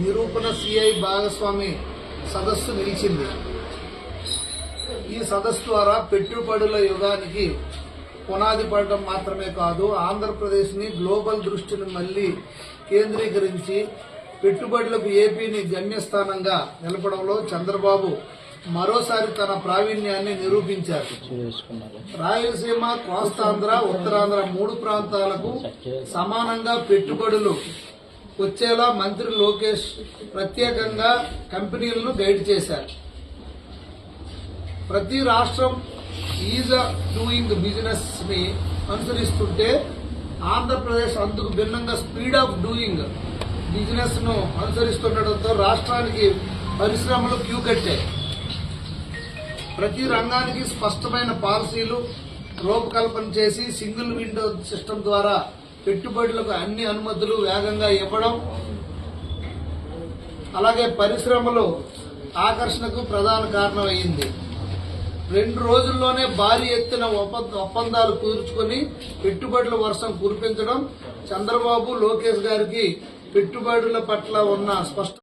నిరూపణ సిఐ భాగస్వామి సదస్సు నిలిచింది. ఈ సదస్సు ద్వారా పెట్టుబడుల యుగానికి పునాది పడడం మాత్రమే కాదు ఆంధ్రప్రదేశ్ని గ్లోబల్ దృష్టిని మళ్ళీ కేంద్రీకరించి పెట్టుబడులకు ఏపీని గమ్యస్థానంగా నిలపడంలో చంద్రబాబు మరోసారి తన ప్రావీణ్యాన్ని నిరూపించారు. రాయలసీమ కోస్తాంధ్ర ఉత్తరాంధ్ర మూడు ప్రాంతాలకు సమానంగా పెట్టుబడులు వచ్చేలా మంత్రి లోకేష్ ప్రత్యేకంగా కంపెనీలను గైడ్ చేశారు. ప్రతి రాష్ట్రం ఈజ్ డూయింగ్ బిజినెస్ని అనుసరిస్తుంటే ఆంధ్రప్రదేశ్ అందుకు భిన్నంగా స్పీడ్ ఆఫ్ డూయింగ్ బిజినెస్ను అనుసరిస్తుండటంతో రాష్ట్రానికి పరిశ్రమలు క్యూ కట్టాయి. ప్రతి రంగానికి స్పష్టమైన పాలసీలు రూపకల్పన చేసి సింగిల్ విండో సిస్టమ్ ద్వారా పెట్టుబడులకు అన్ని అనుమతులు వేగంగా ఇవ్వడం అలాగే పరిశ్రమలు ఆకర్షణకు ప్రధాన కారణమైంది. రెండు రోజుల్లోనే భారీ ఎత్తున ఒప్పందాలు కుదుర్చుకొని పెట్టుబడుల వర్షం కురిపించడం చంద్రబాబు లోకేష్ గారికి పెట్టుబడుల పట్ల ఉన్న స్పష్ట